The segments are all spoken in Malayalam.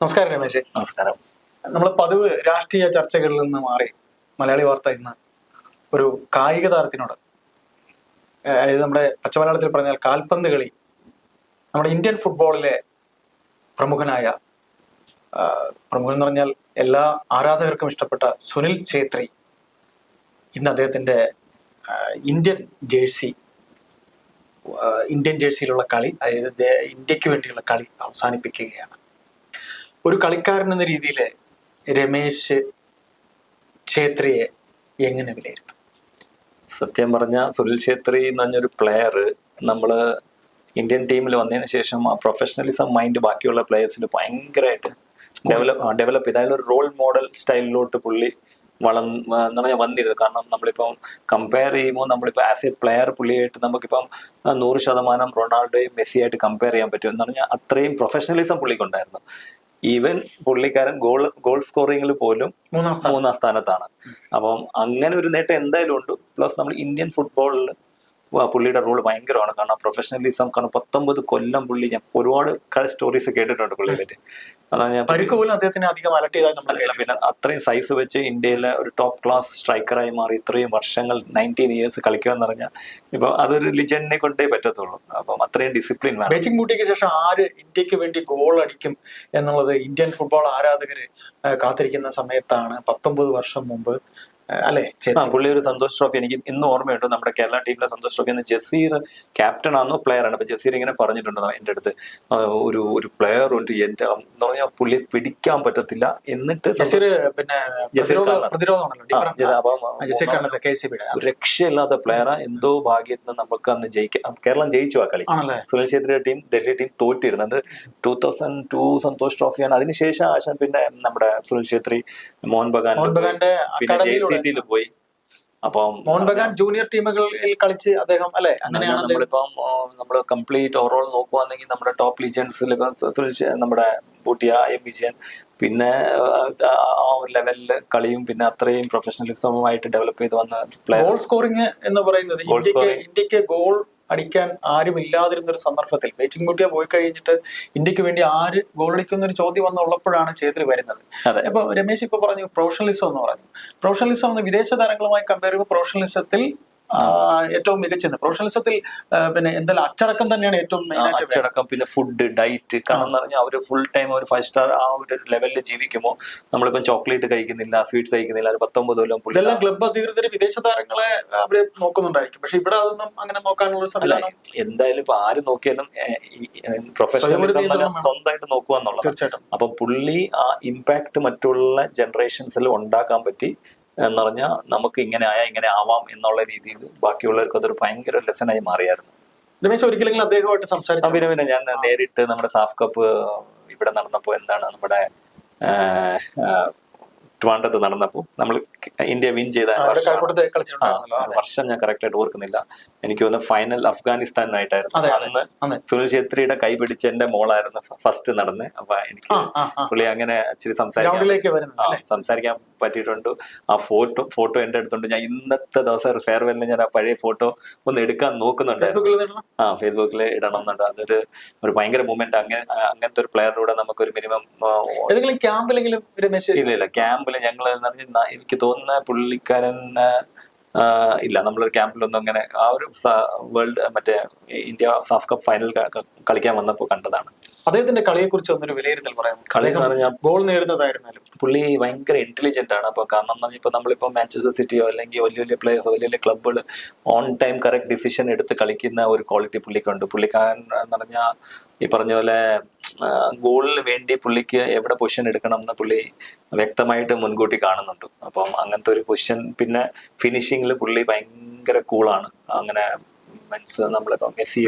നമസ്കാരം രമേശ്. നമസ്കാരം. നമ്മൾ പതിവ് രാഷ്ട്രീയ ചർച്ചകളിൽ നിന്ന് മാറി മലയാളി വാർത്ത ഇന്ന് ഒരു കായിക താരത്തിനോട്. അതായത് നമ്മുടെ പച്ചമലയാളത്തിൽ പറഞ്ഞാൽ കാൽപന്ത് കളി നമ്മുടെ ഇന്ത്യൻ ഫുട്ബോളിലെ പ്രമുഖനായ പ്രമുഖൻ എന്ന് പറഞ്ഞാൽ എല്ലാ ആരാധകർക്കും ഇഷ്ടപ്പെട്ട സുനിൽ ഛേത്രി. ഇന്ന് അദ്ദേഹത്തിന്റെ ഇന്ത്യൻ ജേഴ്സി ഇന്ത്യൻ ജേഴ്സിയിലുള്ള കളി അതായത് ഇന്ത്യയ്ക്ക് വേണ്ടിയുള്ള കളി അവസാനിപ്പിക്കുകയാണ്. ഒരു കളിക്കാരൻ എന്ന രീതിയിൽ രമേശ് ഛേത്രിയെ എങ്ങനെ വിലയിരുത്തും? സത്യം പറഞ്ഞ സുനിൽ ഛേത്രി എന്ന് പറഞ്ഞൊരു പ്ലെയർ നമ്മൾ ഇന്ത്യൻ ടീമിൽ വന്നതിന് ശേഷം ആ പ്രൊഫഷണലിസം മൈൻഡ് ബാക്കിയുള്ള പ്ലെയേഴ്സിന് ഭയങ്കരമായിട്ട് ഡെവലപ്പ് ഡെവലപ്പ് ചെയ്ത്. അതിലൊരു റോൾ മോഡൽ സ്റ്റൈലിലോട്ട് പുള്ളി വളർന്ന് വന്നിരുന്നു. കാരണം നമ്മളിപ്പം കമ്പയർ ചെയ്യുമ്പോൾ നമ്മളിപ്പോൾ ആസ് എ പ്ലെയർ പുള്ളിയായിട്ട് നമുക്കിപ്പം നൂറ് ശതമാനം റൊണാൾഡോയും മെസ്സിയായിട്ട് കമ്പയർ ചെയ്യാൻ പറ്റും എന്ന് പറഞ്ഞാൽ അത്രയും പ്രൊഫഷണലിസം പുള്ളിക്കുണ്ടായിരുന്നു. ഈവൻ പുള്ളിക്കാരൻ ഗോൾ ഗോൾ സ്കോറിംഗിൽ പോലും മൂന്നാം മൂന്നാം സ്ഥാനത്താണ്. അപ്പം അങ്ങനെ ഒരു നേട്ടം എന്തായാലും ഉണ്ട്. പ്ലസ് നമ്മൾ ഇന്ത്യൻ ഫുട്ബോളിൽ പുള്ളിയുടെ റോൾ ഭയങ്കരമാണ്. കാരണം പ്രൊഫഷണലിസം കാരണം പത്തൊമ്പത് കൊല്ലം പുള്ളി ഞാൻ ഒരുപാട് സ്റ്റോറീസ് കേട്ടിട്ടുണ്ട് പുള്ളിയെ പറ്റി അതാണ് ഞാൻ പരുക്ക് പോലും അദ്ദേഹത്തിന് അധികം അലട്ടിയതായി നമ്മൾ പിന്നെ അത്രയും സൈസ് വെച്ച് ഇന്ത്യയിലെ ഒരു ടോപ്പ് ക്ലാസ് സ്ട്രൈക്കറായി മാറി ഇത്രയും വർഷങ്ങൾ നയന്റീൻ ഇയേഴ്സ് കളിക്കുക എന്ന് പറഞ്ഞാൽ ഇപ്പൊ അതൊരു ലിജൻഡിനെ കൊണ്ടേ പറ്റത്തുള്ളൂ. അപ്പം അത്രയും ഡിസിപ്ലിൻ വേണം. കൂട്ടിക്ക് ബൂട്ടിക്ക് ശേഷം ആര് ഇന്ത്യയ്ക്ക് വേണ്ടി ഗോൾ അടിക്കും എന്നുള്ളത് ഇന്ത്യൻ ഫുട്ബോൾ ആരാധകര് കാത്തിരിക്കുന്ന സമയത്താണ് പത്തൊമ്പത് വർഷം മുമ്പ് അല്ലെ? പുള്ളി ഒരു സന്തോഷ് ട്രോഫി എനിക്ക് ഇന്ന് ഓർമ്മയുണ്ട്. നമ്മുടെ കേരള ടീമിലെ സന്തോഷ് ട്രോഫി എന്ന് ജസീർ ക്യാപ്റ്റൻ ആണോ പ്ലെയർ ആണ്. അപ്പൊ ജസീർ ഇങ്ങനെ പറഞ്ഞിട്ടുണ്ട് എന്റെ അടുത്ത്. ഒരു ഒരു പ്ലെയർ ഉണ്ട് എന്റെ എന്ന് പറഞ്ഞാൽ പുള്ളിയെ പിടിക്കാൻ പറ്റത്തില്ല. എന്നിട്ട് പിന്നെ സി രക്ഷയില്ലാത്ത പ്ലെയറാ എന്തോ ഭാഗ്യത്തിന് നമുക്ക് അന്ന് ജയിക്കാം. കേരളം ജയിച്ചു ആ കളി. സുനിൽ ഛേത്രിയുടെ ടീം ഡൽഹി ടീം തോറ്റിരുന്നത്. ടൂ തൗസൻഡ് ടു സന്തോഷ് ട്രോഫിയാണ്. അതിനുശേഷം ആശാൻ പിന്നെ നമ്മുടെ സുനിൽ ഛേത്രി മോഹൻ ബഗാൻ പിന്നെ ജെ ടിയിൽ പോയി. അപ്പം മോഹൻബഗാൻ ജൂനിയർ ടീമുകളിൽ കളിച്ച് അദ്ദേഹം അല്ലെ? അങ്ങനെയാണ് നമ്മളിപ്പം നമ്മൾ കംപ്ലീറ്റ് ഓവറോൾ നോക്കുവാണെങ്കിൽ നമ്മുടെ ടോപ്പ് ലീജൻസിൽ നമ്മുടെ ബൂട്ടിയ എം. വിജയൻ പിന്നെ ആ, ഒരു ലെവലിൽ കളിയും പിന്നെ അത്രയും പ്രൊഫഷണലിസവുമായിട്ട് ഡെവലപ്പ് ചെയ്ത് വന്ന ഗോൾ സ്കോറിംഗ് എന്ന് പറയുന്നത് ഇന്ത്യയ്ക്ക് ഇന്ത്യയ്ക്ക് ഗോൾ അടിക്കാൻ ആരും ഇല്ലാതിരുന്ന ഒരു സന്ദർഭത്തിൽ ബേച്ചിങ് മുട്ടിയ പോയി കഴിഞ്ഞിട്ട് ഇന്ത്യയ്ക്ക് വേണ്ടി ആര് ഗോളടിക്കുന്ന ഒരു ചോദ്യം വന്നുള്ളപ്പോഴാണ് ചേത്രി വരുന്നത്. അപ്പൊ ഇപ്പൊ രമേശ് ഇപ്പൊ പറഞ്ഞു പ്രൊഫഷണലിസം എന്ന് പറഞ്ഞു. പ്രൊഫഷണലിസം എന്ന് വിദേശ താരങ്ങളുമായി കമ്പയർ ചെയ്യുമ്പോൾ പ്രൊഫഷണലിസത്തിൽ ഏറ്റവും മികച്ചത് പ്രൊഫഷണലിസത്തിൽ പിന്നെ എന്തായാലും അച്ചടക്കം തന്നെയാണ് ഏറ്റവും അച്ചടക്കം പിന്നെ ഫുഡ് ഡയറ്റ് കാരണം പറഞ്ഞാൽ അവർ ഫുൾ ടൈം ഒരു ഫൈവ് സ്റ്റാർ ആ ഒരു ലെവലിൽ ജീവിക്കുമ്പോൾ നമ്മളിപ്പം ചോക്ലേറ്റ് കഴിക്കുന്നില്ല സ്വീറ്റ്സ് കഴിക്കുന്നില്ല ഒരു പത്തൊമ്പത് കൊല്ലം ഇതെല്ലാം ക്ലബ് അധികൃതർ വിദേശ താരങ്ങളെ അവർ നോക്കുന്നുണ്ടായിരിക്കും. പക്ഷെ ഇവിടെ അതൊന്നും അങ്ങനെ നോക്കാനുള്ള സമയം എന്തായാലും ഇപ്പൊ ആര് നോക്കിയാലും പ്രൊഫഷണലിസം സ്വന്തമായിട്ട് നോക്കുക എന്നുള്ളത് തീർച്ചയായിട്ടും. അപ്പൊ പുള്ളി ആ ഇമ്പാക്ട് മറ്റുള്ള ജനറേഷൻസിൽ ഉണ്ടാക്കാൻ പറ്റി. എന്ന് പറഞ്ഞാൽ നമുക്ക് ഇങ്ങനെ ആയാൽ ഇങ്ങനെ ആവാം എന്നുള്ള രീതിയിൽ ബാക്കിയുള്ളവർക്ക് അതൊരു ഭയങ്കര ലെസനായി മാറിയായിരുന്നു. രമേശ് ഒരിക്കലെങ്കിലും അദ്ദേഹമായിട്ട് സംസാരിച്ചു? പിന്നെ പിന്നെ ഞാൻ നേരിട്ട് നമ്മുടെ സാഫ് കപ്പ് ഇവിടെ നടന്നപ്പോൾ എന്താണ് നമ്മുടെ നടന്നപ്പോൾ ട്രിവാൻഡ്രത്ത് നടന്നപ്പോ നമ്മൾ ഇന്ത്യ വിൻ ചെയ്ത വർഷം ഞാൻ കറക്റ്റ് ആയിട്ട് ഓർക്കുന്നില്ല. എനിക്ക് തോന്നുന്നു ഫൈനൽ അഫ്ഗാനിസ്ഥാനായിട്ടായിരുന്നു. അന്ന്. സുനിൽ ഛേത്രിയുടെ കൈ പിടിച്ച എന്റെ മോളായിരുന്നു ഫസ്റ്റ് നടന്ന്. അപ്പൊ എനിക്ക്. പുള്ളി അങ്ങനെ ഇച്ചിരി സംസാരിക്കാൻ സംസാരിക്കാൻ പറ്റിയിട്ടുണ്ട്. ആ ഫോട്ടോ ഫോട്ടോ എന്റെ അടുത്തുണ്ട്. ഞാൻ ഇന്നത്തെ ദിവസം ഫെയർവെല്ലിൽ ഞാൻ ആ പഴയ ഫോട്ടോ ഒന്ന് എടുക്കാൻ നോക്കുന്നുണ്ട്. ആ ഫേസ്ബുക്കിൽ ഇടണം എന്നുണ്ട്. അതൊരു ഒരു ഭയങ്കര മൂവ്മെന്റ് അങ്ങനെ അങ്ങനത്തെ ഒരു പ്ലെയറിലൂടെ നമുക്ക് ഒരു മിനിമം ക്യാമ്പിലെങ്കിലും ഇല്ല. ഇല്ല ക്യാമ്പിൽ ഞങ്ങൾ എനിക്ക് തോന്നുന്ന പുള്ളിക്കാരൻ ഇല്ല നമ്മളൊരു ക്യാമ്പിലൊന്നും അങ്ങനെ ആ ഒരു വേൾഡ് മറ്റേ ഇന്ത്യ സാഫ് കപ്പ് ഫൈനൽ കളിക്കാൻ വന്നപ്പോൾ കണ്ടതാണ്. അദ്ദേഹത്തിന്റെ കളിയെ കുറിച്ച് ഒന്നൊരു വിലയിരുത്തൽ പറയാം കളി എന്ന് പറഞ്ഞാൽ ഗോൾ നേടുന്നതായിരുന്നാലും. പുള്ളി ഭയങ്കര ഇന്റലിജന്റ് ആണ്. അപ്പൊ കാരണം എന്ന് പറഞ്ഞാൽ ഇപ്പൊ നമ്മളിപ്പോ മാഞ്ചസ്റ്റർ സിറ്റിയോ അല്ലെങ്കിൽ വലിയ വലിയ പ്ലേയേഴ്സോ വലിയ വലിയ ക്ലബ്ബുകൾ ഓൺ ടൈം കറക്റ്റ് ഡിസിഷൻ എടുത്ത് കളിക്കുന്ന ഒരു ക്വാളിറ്റി പുള്ളിക്കുണ്ട്. പുള്ളിക്കാരൻ എന്ന് പറഞ്ഞാൽ ഈ പറഞ്ഞ പോലെ ഗോളിന് വേണ്ടി പുള്ളിക്ക് എവിടെ പൊസിഷൻ എടുക്കണം എന്ന് പുള്ളി വ്യക്തമായിട്ട് മുൻകൂട്ടി കാണുന്നുണ്ട്. അപ്പം അങ്ങനത്തെ ഒരു പൊസിഷൻ പിന്നെ ഫിനിഷിങ്ങിൽ പുള്ളി ഭയങ്കര കൂളാണ് അങ്ങനെ മീൻസ് നമ്മളിപ്പോ മെസ്സി.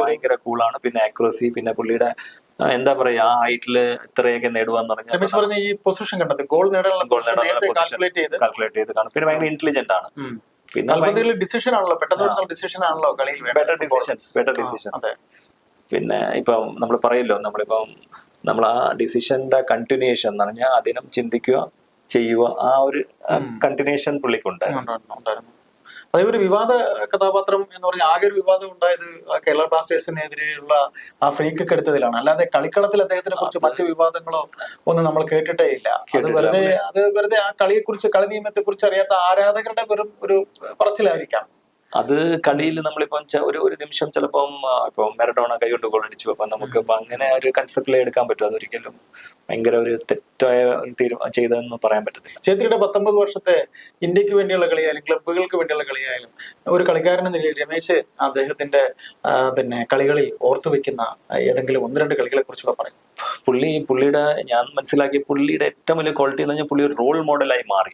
ഭയങ്കര കൂളാണ് പിന്നെ ആക്യുറസി പിന്നെ പുള്ളിയുടെ എന്താ പറയാ ആ ഹൈറ്റിൽ ഇത്രയൊക്കെ നേടുവാന്ന് പറഞ്ഞാൽ പറഞ്ഞ ഈ പൊസിഷൻ കണ്ടത് ഗോൾ നേടാനുള്ള ഗോൾ നേടാനുള്ള കാൽക്കുലേറ്റ് ചെയ്ത്. കാണും. പിന്നെ ഭയങ്കര ഇന്റലിജന്റ് ആണ്. പിന്നെ ഡിസിഷൻ ആണല്ലോ. പെട്ടെന്ന് ഡിസിഷൻ ആണല്ലോ കളിയിൽ ബെറ്റർ. ഡിസിഷൻസ് ബെറ്റർ ഡിസിഷൻസ് പിന്നെ ഇപ്പം നമ്മൾ പറയല്ലോ നമ്മളിപ്പം നമ്മൾ ആ ഡിസിഷന്റെ കണ്ടിന്യൂഷൻ എന്ന് പറഞ്ഞാൽ അതിനും ചിന്തിക്കുക ചെയ്യുക ആ ഒരു കണ്ടിന്യൂഷൻ പുള്ളിക്കുണ്ട്. അതേ ഒരു വിവാദ കഥാപാത്രം എന്ന് പറഞ്ഞാൽ ആകെ ഒരു വിവാദം ഉണ്ടായത് കേരള ബ്ലാസ്റ്റേഴ്സിനെതിരെയുള്ള ആ ഫ്രീ കിക്ക് എടുത്തതിലാണ്. അല്ലാതെ കളിക്കളത്തിൽ അദ്ദേഹത്തിനെ കുറിച്ച് മറ്റു വിവാദങ്ങളോ ഒന്നും നമ്മൾ കേട്ടിട്ടേ ഇല്ല. അത്. വെറുതെ അത് വെറുതെ ആ കളിയെ കുറിച്ച് കളി നിയമത്തെ കുറിച്ച് അറിയാത്ത ആരാധകരുടെ വെറും ഒരു പറച്ചിലായിരിക്കാം. അത് കളിയിൽ നമ്മളിപ്പം ഒരു ഒരു നിമിഷം ചിലപ്പം ഇപ്പൊ മെറഡോണ കൈകൊണ്ട് ഗോൾ അടിച്ചു. അപ്പം നമുക്ക് ഇപ്പം അങ്ങനെ ഒരു കൺസെപ്റ്റിൽ എടുക്കാൻ പറ്റും അതൊരിക്കലും ഭയങ്കര ഒരു തെറ്റായ തീരുമാനം ചെയ്തതെന്ന് പറയാൻ പറ്റത്തില്ല. ഛേത്രിയുടെ പത്തൊമ്പത് വർഷത്തെ ഇന്ത്യയ്ക്ക് വേണ്ടിയുള്ള കളിയായാലും ക്ലബുകൾക്ക് വേണ്ടിയുള്ള കളിയായാലും ഒരു കളിക്കാരൻ എന്ന നിലയിൽ രമേശ് അദ്ദേഹത്തിന്റെ പിന്നെ കളികളിൽ ഓർത്തു വെക്കുന്ന ഏതെങ്കിലും ഒന്ന് രണ്ട് കളികളെ കുറിച്ചൊക്കെ പറയും. പുള്ളി പുള്ളിയുടെ ഞാൻ മനസ്സിലാക്കിയ പുള്ളിയുടെ ഏറ്റവും വലിയ ക്വാളിറ്റി എന്ന് പറഞ്ഞാൽ പുള്ളി ഒരു റോൾ മോഡലായി മാറി.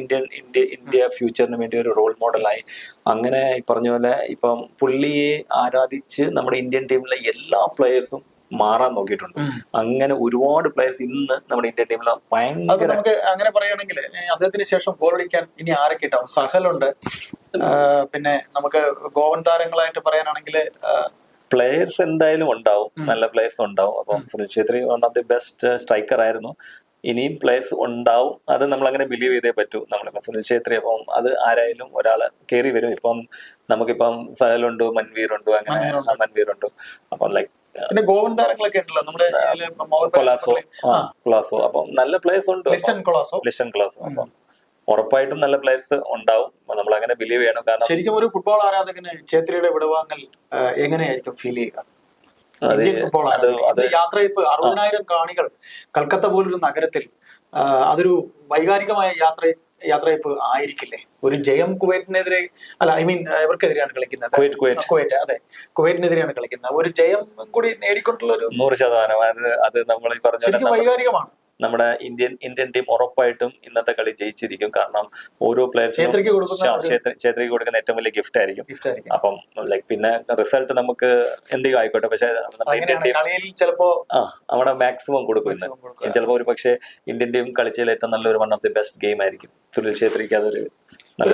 ഇന്ത്യൻ ഇന്ത്യ ഇന്ത്യ ഫ്യൂച്ചറിന് വേണ്ടി ഒരു റോൾ മോഡലായി അങ്ങനെ പറഞ്ഞ പോലെ ഇപ്പം പുള്ളിയെ ആരാധിച്ച് നമ്മുടെ ഇന്ത്യൻ ടീമിലെ എല്ലാ പ്ലെയേഴ്സും മാറാൻ നോക്കിയിട്ടുണ്ട്. അങ്ങനെ ഒരുപാട് പ്ലെയേഴ്സ് ഇന്ന് നമ്മുടെ ഇന്ത്യൻ ടീമിൽ ഭയങ്കര നമുക്ക് അങ്ങനെ പറയുകയാണെങ്കിൽ അദ്ദേഹത്തിന് ശേഷം ഗോൾ അടിക്കാൻ ഇനി ആരൊക്കെ ഉണ്ടാവും? സഹലുണ്ട് പിന്നെ നമുക്ക് ഗോവൻ താരങ്ങളായിട്ട് പറയാനാണെങ്കിൽ പ്ലേയേഴ്സ് എന്തായാലും ഉണ്ടാവും. നല്ല പ്ലേയേഴ്സ് ഉണ്ടാവും. അപ്പം Sunil Chhetri one of the best striker ആയിരുന്നു. ഇനിയും പ്ലേസ് ഉണ്ടാവും. അത് നമ്മൾ അങ്ങനെ ബിലീവ് ചെയ്തേ പറ്റൂ. നമ്മളിപ്പം സുനിൽ ഛേത്രി അപ്പം അത് ആരായാലും ഒരാൾ കയറി വരും. ഇപ്പം നമുക്കിപ്പം സഹലുണ്ട് മൻവീറുണ്ട് അങ്ങനെ മൻവീറുണ്ട്. അപ്പം ലൈക്ക് പിന്നെ ഗോവൻ താരങ്ങളൊക്കെ ഉണ്ടല്ലോ. നമ്മുടെ ആ കൊളാസോ. അപ്പം നല്ല പ്ലേസ് ഉണ്ട്. ലിസ്റ്റൻ കൊളാസോ. ലിസ്റ്റൻ ക്ലാസ് അപ്പം ഉറപ്പായിട്ടും നല്ല പ്ലേയേഴ്സ് ഉണ്ടാവും. നമ്മൾ അങ്ങനെ ബിലീവ് ചെയ്യണം. കാരണം ശരിക്കും ഒരു ഫുട്ബോൾ ആരാധകന് ഛേത്രിയുടെ വിടവാങ്ങൽ എങ്ങനെയായിരിക്കും ഫീൽ ചെയ്യുക? ഫുട്ബോൾ ഇന്ന് അറുപതിനായിരം കാണികൾ കൽക്കത്ത പോലൊരു നഗരത്തിൽ അതൊരു വൈകാരികമായ യാത്ര യാത്രയപ്പ് ആയിരിക്കില്ലേ? ഒരു ജയം കുവൈറ്റിനെതിരെ അല്ല ഐ മീൻ ഇവർക്കെതിരെയാണ് കളിക്കുന്നത്. കുവൈറ്റ് അതെ. കുവൈറ്റിനെതിരെയാണ് കളിക്കുന്നത്. ഒരു ജയം കൂടി നേടിക്കൊണ്ടുള്ള ഒരു നൂറ് ശതമാനം. അത് നമ്മൾ വൈകാരികമാണ്. നമ്മുടെ ഇന്ത്യൻ ഇന്ത്യൻ ടീം ഉറപ്പായിട്ടും ഇന്നത്തെ കളി ജയിച്ചിരിക്കും. കാരണം ഓരോ കൊടുക്കുന്ന ഛേത്രിക്ക് കൊടുക്കുന്ന ഏറ്റവും വലിയ ഗിഫ്റ്റ് ആയിരിക്കും. അപ്പം ലൈക്ക് പിന്നെ റിസൾട്ട് നമുക്ക് എന്തെങ്കിലും ആയിക്കോട്ടെ. പക്ഷെ നമ്മുടെ ഇന്ത്യൻ ടീം ചിലപ്പോ ആ നമ്മുടെ മാക്സിമം കൊടുക്കും ഇന്ന്. ചിലപ്പോൾ ഒരു പക്ഷേ ഇന്ത്യൻ ടീം കളിച്ചതിൽ ഏറ്റവും നല്ലൊരു one of the best game ആയിരിക്കും. സുനിൽ ഛേത്രിക്ക് അതൊരു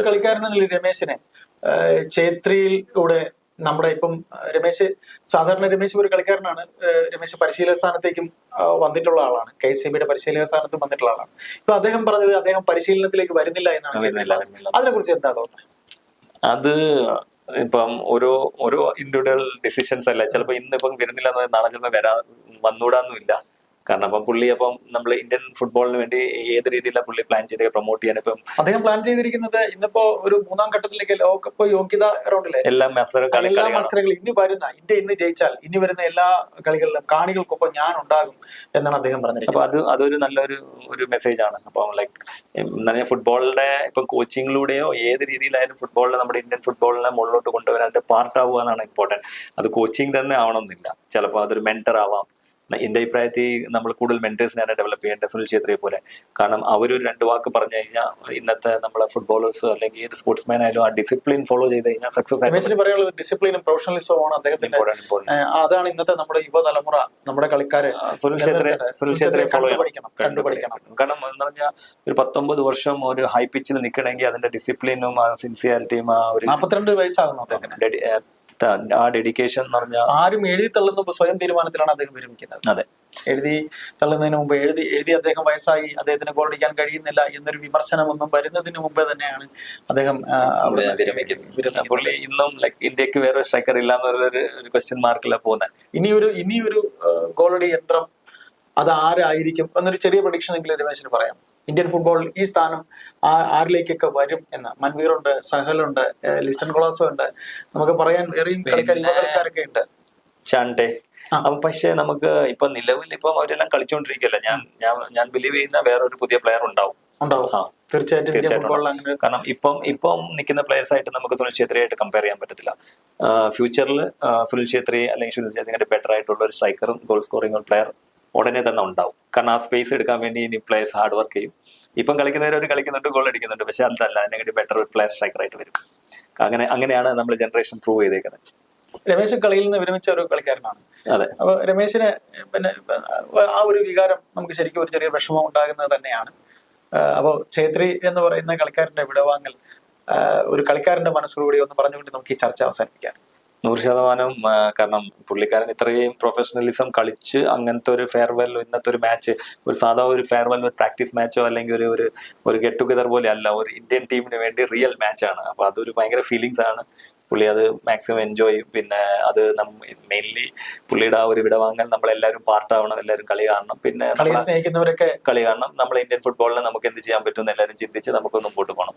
കളിക്കാരൻ രമേശിനെ ഛേത്രിയിലൂടെ നമ്മുടെ ഇപ്പം രമേശ് സാധാരണ രമേശ് ഒരു കളിക്കാരനാണ്. രമേശ് പരിശീലക സ്ഥാനത്തേക്കും വന്നിട്ടുള്ള ആളാണ്. കെ എസ് ബിയുടെ പരിശീലക സ്ഥാനത്ത് വന്നിട്ടുള്ള ആളാണ്. ഇപ്പൊ അദ്ദേഹം പറഞ്ഞത് അദ്ദേഹം പരിശീലനത്തിലേക്ക് വരുന്നില്ല എന്നാണ്. അതിനെ കുറിച്ച് എന്താ തോന്നുന്നത്? അത് ഇപ്പം ഓരോ ഓരോ ഇൻഡിവിജ്വൽ ഡിസിഷൻസ് അല്ല? ചിലപ്പോൾ ഇന്ന് ഇപ്പം വരുന്നില്ല എന്ന് നാളെ ചിലപ്പോൾ വരാ വന്നൂടാന്നുമില്ല. കാരണം അപ്പം പുള്ളി അപ്പം നമ്മൾ ഇന്ത്യൻ ഫുട്ബോളിന് വേണ്ടി ഏത് രീതിയിലാണ് പുള്ളി പ്ലാൻ ചെയ്ത് പ്രൊമോട്ട് ചെയ്യാൻ? ഇപ്പം അദ്ദേഹം പ്ലാൻ ചെയ്തിരിക്കുന്നത് ഇന്നിപ്പോ ഒരു മൂന്നാം ഘട്ടത്തിലേക്ക് ലോകകപ്പ് യോഗ്യത റൗണ്ടിലെ എല്ലാ മത്സരങ്ങളും എല്ലാ മത്സരങ്ങളും ഇനി വരുന്ന ഇന്ത്യ ഇന്ന് ജയിച്ചാൽ ഇനി വരുന്ന എല്ലാ കളികളിലും കാണികൾക്കൊപ്പം ഞാൻ ഉണ്ടാകും എന്നാണ് അദ്ദേഹം അപ്പൊ പറഞ്ഞിരിക്കുന്നത് അത് അതൊരു നല്ലൊരു ഒരു മെസ്സേജ് ആണ്. അപ്പം ലൈക്ക് ഫുട്ബോളിന്റെ ഇപ്പം കോച്ചിങ്ങിലൂടെയോ ഏത് രീതിയിലായാലും ഫുട്ബോളിനെ നമ്മുടെ ഇന്ത്യൻ ഫുട്ബോളിനെ മുകളിലോട്ട് കൊണ്ടുവരാൻ അതിന്റെ പാർട്ട് ആവുക എന്നാണ് ഇമ്പോർട്ടന്റ് അത് കോച്ചിങ് തന്നെ ആവണമെന്നില്ല. ചിലപ്പോൾ അതൊരു മെന്റർ ആവാം. എന്റെ അഭിപ്രായത്തിൽ നമ്മൾ കൂടുതൽ മെന്റേഴ്സിനാണ് ഡെവലപ്പ് ചെയ്യേണ്ടത് സുനിൽ ഛേത്രിയെ പോലെ. കാരണം അവരൊരു രണ്ട് വാക്ക് പറഞ്ഞു കഴിഞ്ഞാൽ ഇന്നത്തെ നമ്മളെ ഫുട്ബോളേഴ്സ് അല്ലെങ്കിൽ ഏത് സ്പോർട്സ്മാൻ ആയാലും ആ ഡിസിപ്ലിൻ ഫോളോ ചെയ്ത് കഴിഞ്ഞാൽ സക്സസ് രമേശിന് പറയാനുള്ളത് ഡിസിപ്ലിനും പ്രൊഫഷണലിസവും ആണ് അദ്ദേഹത്തിന്റെ അതാണ് ഇന്നത്തെ നമ്മുടെ യുവതലമുറ നമ്മുടെ കളിക്കാര്. സുനിൽ ഛേത്രി. സുനിൽ ഛേത്രിയെ ഫോളോ ചെയ്യണം. കണ്ടുപഠിക്കണം. കാരണം എന്ന് പറഞ്ഞാൽ ഒരു പത്തൊമ്പത് വർഷം ഒരു ഹൈ പിച്ചിൽ നിൽക്കണമെങ്കിൽ അതിന്റെ ഡിസിപ്ലിനും സിൻസിയാരിറ്റിയും ആ ഒരു നാൽപ്പത്തിരണ്ട് വയസ്സാകുന്നു അദ്ദേഹത്തിന്. ആ ഡെഡിക്കേഷൻ എന്ന് പറഞ്ഞാൽ ആരും എഴുതി തള്ളുന്ന സ്വയം തീരുമാനത്തിലാണ് അദ്ദേഹം വിരമിക്കുന്നത്. അതെ. എഴുതി തള്ളുന്നതിന് മുമ്പ് എഴുതി എഴുതി അദ്ദേഹം വയസ്സായി അദ്ദേഹത്തിന് ഗോൾ അടിക്കാൻ കഴിയുന്നില്ല എന്നൊരു വിമർശനമൊന്നും വരുന്നതിന് മുമ്പേ തന്നെയാണ് അദ്ദേഹം വിരമിക്കുന്നത്. പുള്ളി ഇന്നും ലൈക്ക് ഇന്ത്യയ്ക്ക് വേറെ സ്ട്രൈക്കർ ഇല്ല എന്നുള്ളൊരു ഒരു ക്വസ്റ്റ്യൻ മാർക്കിലാണ് പോകുന്നത് ഇനിയൊരു ഇനിയൊരു ഗോളടി യന്ത്രം അത് ആരായിരിക്കും എന്നൊരു ചെറിയ പ്രൊഡിക്ഷൻ എങ്കിലും രമേശിന് പറയാം. ഇന്ത്യൻ ഫുട്ബോൾ ഈ സ്ഥാനം ആ- ആരിലേക്കൊക്കെ വരും എന്ന്. മൻവീറുണ്ട് സഹലുണ്ട് ലിസ്റ്റൺ കൊളാസോ ഉണ്ട്. നമുക്ക് പറയാൻ വേറെയും കളിക്കാർ യുവ കളിക്കാരൊക്കെ ഉണ്ട്. ചാണ്ടെ. അപ്പൊ പക്ഷെ നമുക്ക് ഇപ്പൊ നിലവിൽ ഇപ്പൊ അവരെല്ലാം കളിച്ചുകൊണ്ടിരിക്കുകയല്ല ഞാൻ ഞാൻ ബിലീവ് ചെയ്യുന്ന വേറെ ഒരു പുതിയ പ്ലെയർ ഉണ്ടാവും. തീർച്ചയായിട്ടും കാരണം ഇപ്പം ഇപ്പം നിൽക്കുന്ന പ്ലെയേഴ്സ് ആയിട്ട് നമുക്ക് സുനിൽ ഛേത്രിയായിട്ട് കമ്പയർ ചെയ്യാൻ പറ്റത്തില്ല. ഫ്യൂച്ചറിൽ സുനിൽ ഛേത്രി അല്ലെങ്കിൽ സുനിൽ ഛേത്രിയുടെ ബെറ്റർ ആയിട്ടുള്ള ഒരു സ്ട്രൈക്കറും ഗോൾ സ്കോറിംഗ് പ്ലെയർ ഉടനെ തന്നെ ഉണ്ടാവും. കാരണം ആ സ്പേസ് എടുക്കാൻ വേണ്ടി ഇനി പ്ലേയേഴ്സ് ഹാർഡ് വർക്ക് ചെയ്യും. ഇപ്പം കളിക്കുന്നവർ ഒരു കളിക്കുന്നുണ്ട് ഗോൾ അടിക്കുന്നുണ്ട്. പക്ഷെ അതല്ല അതിനെക്കാട്ടി ബെറ്റർ ഒരു പ്ലെയർ സ്ട്രൈക്കറായിട്ട് വരും. അങ്ങനെ അങ്ങനെയാണ് നമ്മൾ ജനറേഷൻ പ്രൂവ് ചെയ്തേക്കുന്നത്. രമേശ് കളിയിൽ നിന്ന് വിരമിച്ച ഒരു കളിക്കാരനാണ്. അതെ. അപ്പൊ രമേശിന് പിന്നെ ആ ഒരു വികാരം നമുക്ക് ശരിക്കും ഒരു ചെറിയ വിഷമം ഉണ്ടാകുന്നത് തന്നെയാണ്. അപ്പോൾ ഛേത്രി എന്ന് പറയുന്ന കളിക്കാരന്റെ വിടവാങ്ങൽ ഒരു കളിക്കാരന്റെ മനസ്സിലൂടെ ഒന്ന് പറഞ്ഞുകൊണ്ട് നമുക്ക് ഈ ചർച്ച അവസാനിപ്പിക്കാം. നൂറ് ശതമാനം കാരണം പുള്ളിക്കാരൻ ഇത്രയും പ്രൊഫഷണലിസം കളിച്ച് അങ്ങനത്തെ ഒരു ഫെയർവെൽ ഇന്നത്തെ ഒരു മാച്ച് ഒരു സാധാ ഒരു ഫെയർവെൽ ഒരു പ്രാക്ടീസ് മാച്ചോ അല്ലെങ്കിൽ ഒരു ഒരു ഒരു ഗെറ്റ് ടുഗദർ പോലെ അല്ല ഒരു ഇന്ത്യൻ ടീമിന് വേണ്ടി റിയൽ മാച്ചാണ് അപ്പൊ അതൊരു ഭയങ്കര ഫീലിങ്സ് ആണ്. പുള്ളി അത് മാക്സിമം എൻജോയ് ചെയ്യും. പിന്നെ അത് മെയിൻലി പുള്ളിയുടെ ആ ഒരു വിടവാങ്ങൽ നമ്മളെല്ലാവരും പാർട്ടാവണം എല്ലാവരും കളി കാണണം. പിന്നെ സ്നേഹിക്കുന്നവരൊക്കെ കളി കാണണം. നമ്മൾ ഇന്ത്യൻ ഫുട്ബോളിനെ നമുക്ക് എന്ത് ചെയ്യാൻ പറ്റും എല്ലാവരും ചിന്തിച്ച് നമുക്ക് മുമ്പോട്ട് പോകണം.